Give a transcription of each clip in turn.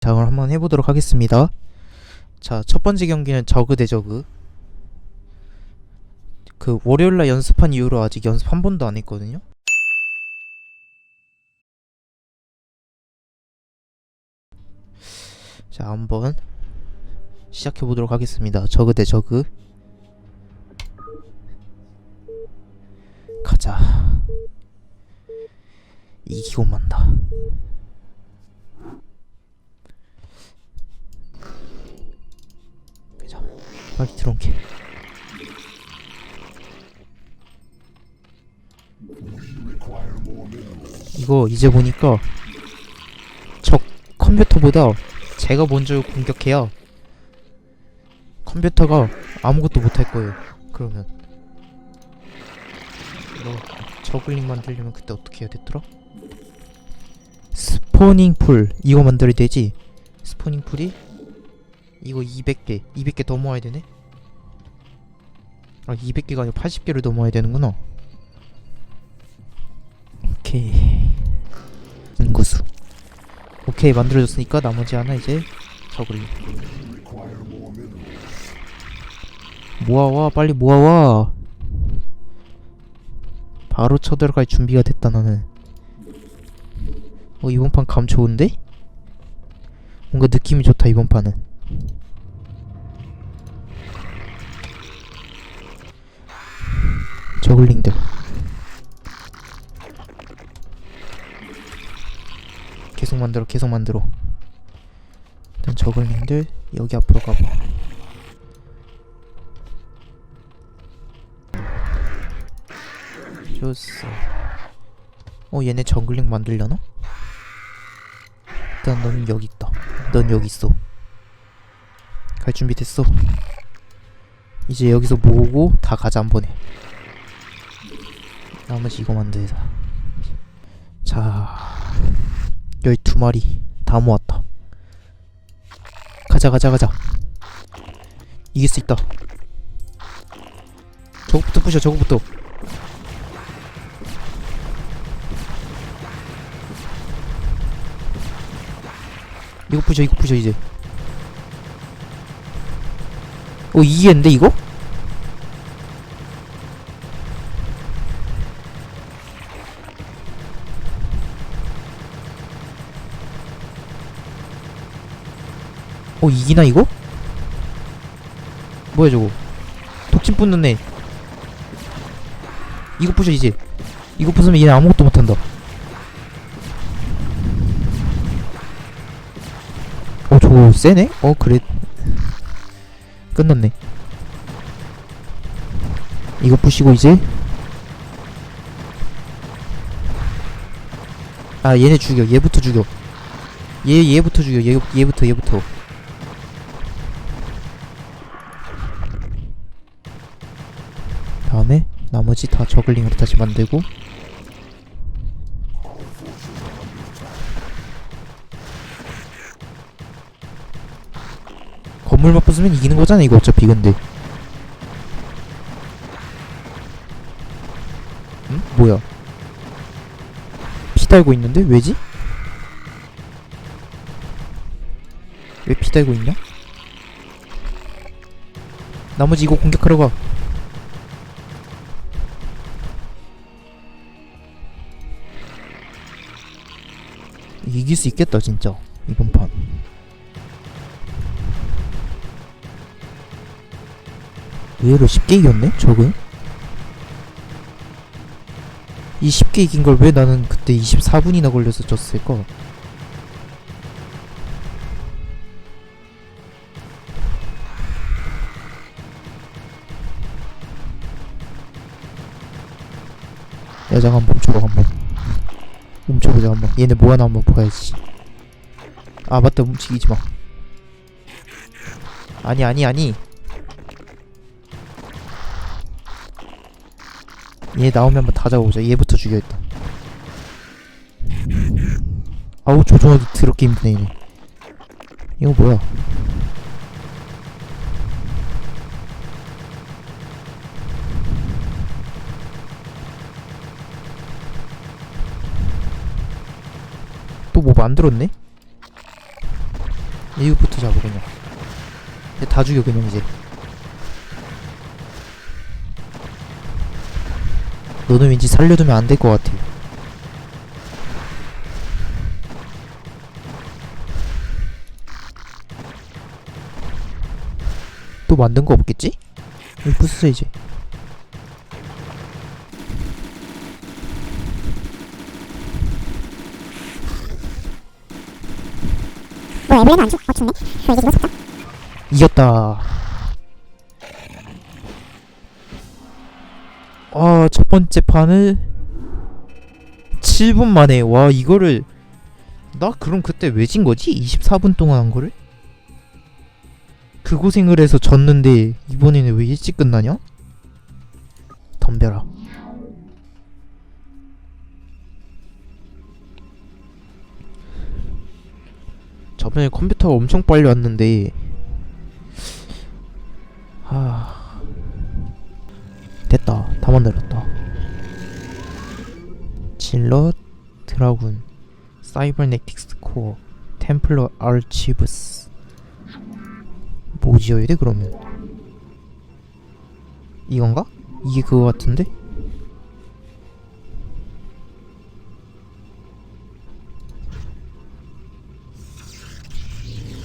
자 그럼 한번 해보도록 하겠습니다. 자 첫 번째 경기는 저그 대 저그. 그 월요일날 연습한 이후로 아직 연습 한 번도 안 했거든요. 자 한번 시작해 보도록 하겠습니다. 저그 대 저그. 가자. 이기고 만다 가자 빨리 들어온 게. 이거 이제 보니까 적 컴퓨터보다 제가 먼저 공격해야 컴퓨터가 아무것도 못 할 거예요 그러면. 이거 저글링 만들려면 그때 어떻게 해야 됐더라? 스포닝 풀 이거 만들어야 되지? 스포닝 풀이 이거 200개 200개 더 모아야 되네? 아 200개가 아니라 80개를 더 모아야 되는구나. 오케이. 인구수. 오케이 만들어졌으니까 나머지 하나 이제 저글링. 모아와 빨리 모아와. 바로 쳐들어갈 준비가 됐다 나는. 어 이번 판 감 좋은데? 뭔가 느낌이 좋다 이번 판은 저글링들. 계속 만들어 계속 만들어. 일단 저글링들 여기 앞으로 가봐 좋았어 어 얘네 저글링 만들려나? 일단 넌 여기 있다. 넌 여기 있어 갈 준비 됐어. 이제 여기서 모으고 다 가자 한 번에. 나머지 이거 만들자. 자 12마리 다 모았다. 가자 가자 가자. 이길 수 있다. 저거부터 부셔 저거부터. 이거 부셔 이거 부셔 이제 어 이기겠는데 이거? 어 이기나 이거? 뭐야 저거 독침 붙는 애 이거 부셔 이제 이거 부수면 얘네 아무것도 못한다 어 저거 세네? 어 그래 끝났네. 이거 부시고 이제? 아 얘네 죽여. 얘부터 죽여. 얘 얘부터 죽여. 얘 얘부터 얘부터. 다음에 나머지 다 저글링으로 다시 만들고 건물만 부수면 이기는 거잖아 이거 어차피 근데 응? 뭐야 피 달고 있는데? 왜지? 왜 피 달고 있냐? 나머지 이거 공격하러 가 이길 수 있겠다 진짜 이번 판 의외로 쉽게 이겼네 적은? 이 쉽게 이긴 걸 왜 나는 그때 24분이나 걸려서 졌을까 야 잠깐 멈춰봐 한번. 멈춰보자 한번. 얘네 뭐하나 한번 봐야지. 아 맞다. 움직이지마. 아니 아니 아니 얘 나오면 한번 다 잡아보자. 얘부터 죽여 일단. 아우 조종하기 더럽게 힘드네 얘네. 이거 뭐야? 또 뭐 만들었네? 이거부터 잡아 그냥. 다 죽여 그냥 이제 너는 왠지 살려두면 안 될 것 같아 또 만든 거 없겠지? 이거 부수자 이제 에블레는 안 죽? 어 죽네? 그럼 이제 죽었다 이겼다. 번째 판을 7분 만에. 와, 이거를 나 그럼 그때 왜 진 거지? 24분 동안 한 거를? 그 고생을 해서 졌는데 이번에는 왜 일찍 끝나냐? 덤벼라. 저번에 컴퓨터가 엄청 빨리 왔는데 하 됐다 다 만들었다 질럿 드라군 사이버네틱스 코어 템플러 아르치브스 뭐 지어야 돼 그러면 이건가? 이게 그거 같은데?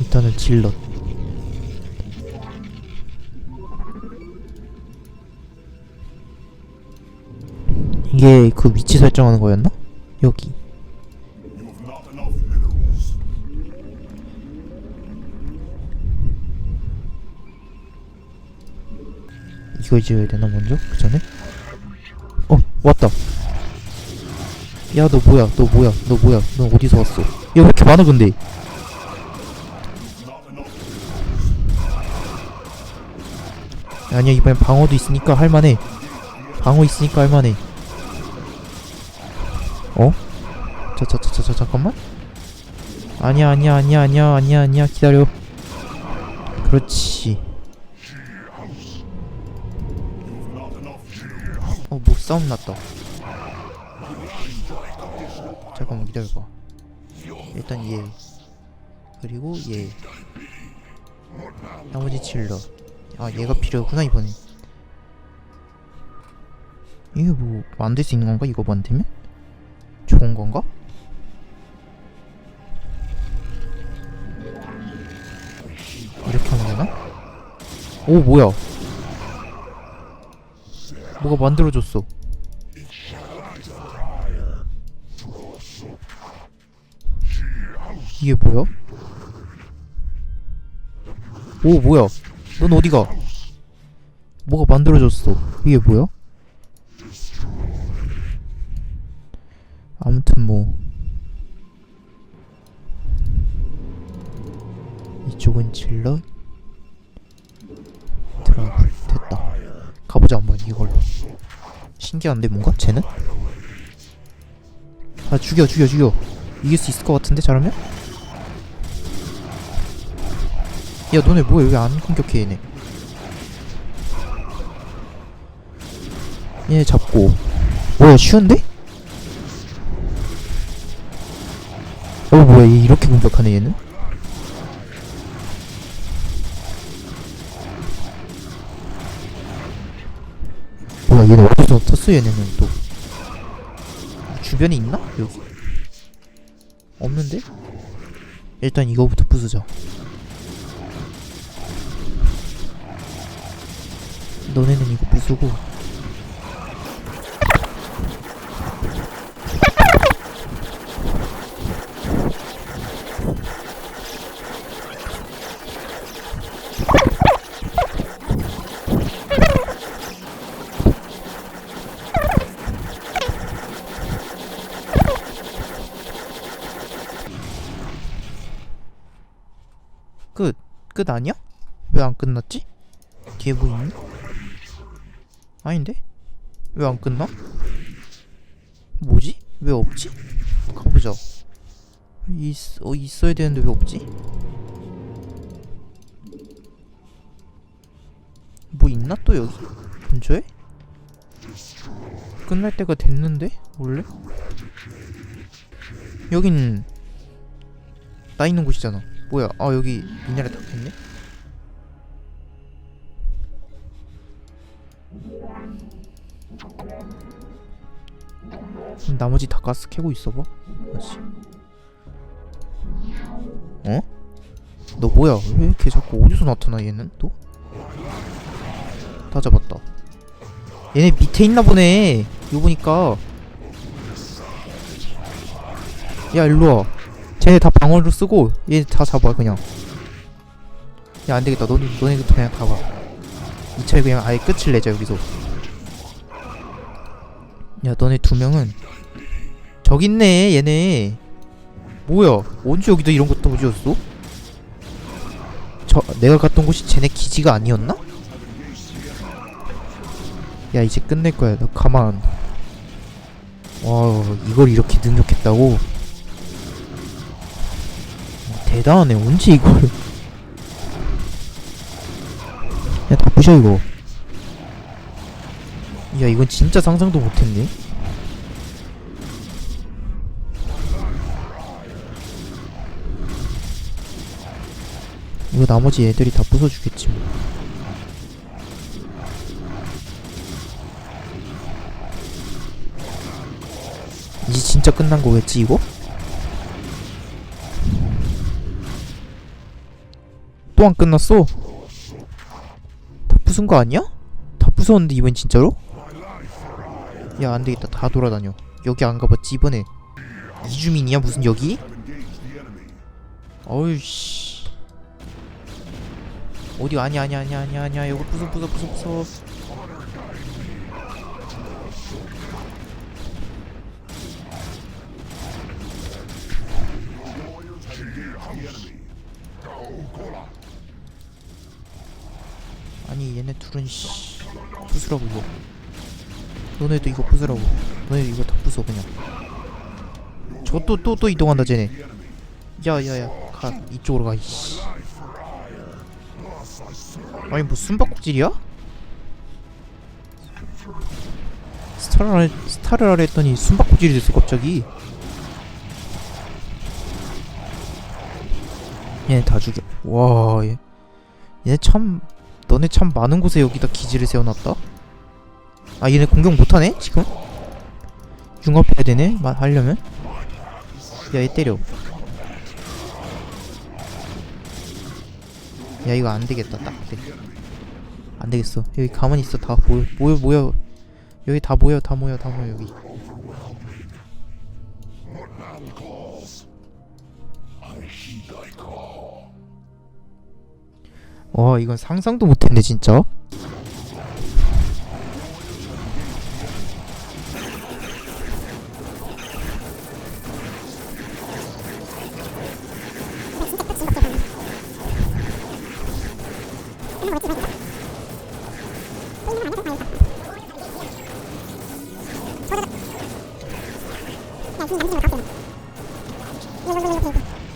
일단은 질럿 이게 그 위치 설정하는 거였나? 여기. 이거 지어야 되나 먼저? 그 전에? 어 왔다. 야 너 뭐야? 너 뭐야? 너 뭐야? 너 어디서 왔어? 야왜 이렇게 많아 근데? 아니야 이번엔 방어도 있으니까 할만해. 방어 있으니까 할만해 어? 자자자자 잠깐만. 아니야 아니야 아니야 아니야 아니야 아니야. 기다려. 그렇지. 어 뭐 싸움 났다. 잠깐만 기다려봐. 일단 얘 그리고 얘 나머지 칠러. 아 얘가 필요하구나 이번에 이게 뭐 만들 수 있는 건가 이거 만들면? 좋은 건가? 이렇게 하면 되나? 오 뭐야 뭐가 만들어졌어 이게 뭐야? 오 뭐야 넌 어디가 뭐가 만들어졌어 이게 뭐야? 아무튼 뭐 이쪽은 질럿 드라굴 됐다. 가보자 한번 이걸로. 신기한데 뭔가? 쟤는? 아 죽여 죽여 죽여. 이길 수 있을 것 같은데 잘하면? 야 너네 뭐야 왜 안 공격해 얘네. 얘 잡고. 뭐야 쉬운데? 어 뭐야 얘 이렇게 공격하네 얘는? 뭐야 얘는 어디서 텄어 얘네는 또 주변에 있나? 여기? 없는데? 일단 이거부터 부수자 너네는 이거 부수고 끝. 끝 아니야? 왜 안 끝났지? 뒤에 뭐 있니? 아닌데? 왜 안 끝나? 뭐지? 왜 없지? 가보자. 있, 어, 있어야 되는데 왜 없지? 뭐 있나 또 여기? 근처에? 끝날 때가 됐는데? 원래? 여긴 나 있는 곳이잖아 뭐야? 아 여기 미나리 닦였네? 그럼 나머지 다 가스 캐고 있어봐 다시 어? 너 뭐야? 왜 이렇게 자꾸 어디서 나타나 얘는 또? 다 잡았다. 얘네 밑에 있나 보네. 이거 보니까. 야 일로와 쟤네 다 방어를 쓰고 얘 다 잡아 그냥. 야 안되겠다. 너네 너네도 그냥 가봐. 이 차에 그냥 아예 끝을 내자 여기서. 야 너네 두 명은 저기 있네 얘네. 뭐야? 언제 여기다 이런 것도 지었어? 저 내가 갔던 곳이 쟤네 기지가 아니었나? 야 이제 끝낼 거야. 너 가만. 와 이걸 이렇게 능력했다고? 대단하네. 언제 이걸. 야다 부셔 이거. 야 이건 진짜 상상도 못했네. 이거 나머지 애들이 다 부숴주겠지 뭐. 이제 진짜 끝난 거겠지 이거? 또 안 끝났어? 다 부순 거 아니야? 다 부쉈는데 이번 진짜로? 야 안되겠다 다 돌아다녀 여기 안 가봤지 이번에 이주민이야 무슨 여기? 어이씨 어디 아니야 아니야 아니야 아니야 아니야 여기 부숴 부숴 부숴 부숴 아니 얘네 둘은 씨 부수라고 이거. 너네도 이거 부수라고 너네도 이거 다 부숴 그냥. 저 또 또 또 이동한다 쟤네. 야야야 가 이쪽으로 가 이씨. 아니 뭐 숨바꼭질이야? 스타를 스타를 하려 했더니 숨바꼭질이 됐어 갑자기. 얘네 다 죽여. 와 얘, 얘네 참 너네 참 많은 곳에 여기다 기지를 세워놨다. 아 얘네 공격 못하네 지금? 융합해야 되네 마, 하려면. 야 얘 때려. 야 이거 안되겠다 딱 돼. 안되겠어. 여기 가만히 있어 다 모여 모여 모여. 여기 다 모여 다 모여 다 모여 여기 와 이건 상상도 못했네 진짜.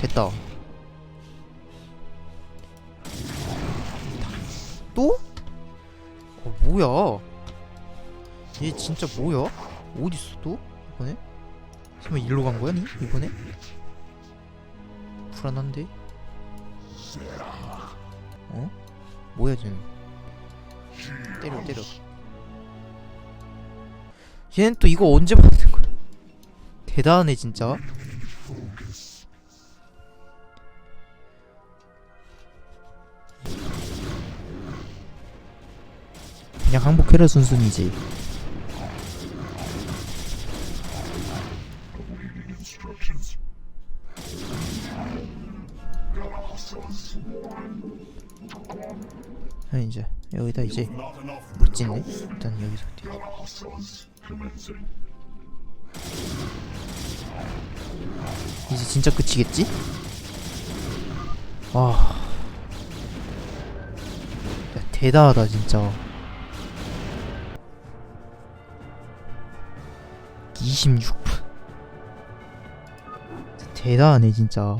됐다 뭐야 얘 진짜 뭐야? 어딨어 또? 이번에? 설마 일로 간 거야 니? 이번에? 불안한데? 어? 뭐야 쟤는 때려 때려 얘는 또 이거 언제 받는 거야 대단하네 진짜 그냥 항복해라 순순이지. 아 이제 여기다 이제 못 짓네. 일단 여기서 뛰어 이제 진짜 끝이겠지? 와. 야, 대단하다 진짜 26분. 대단하네 진짜.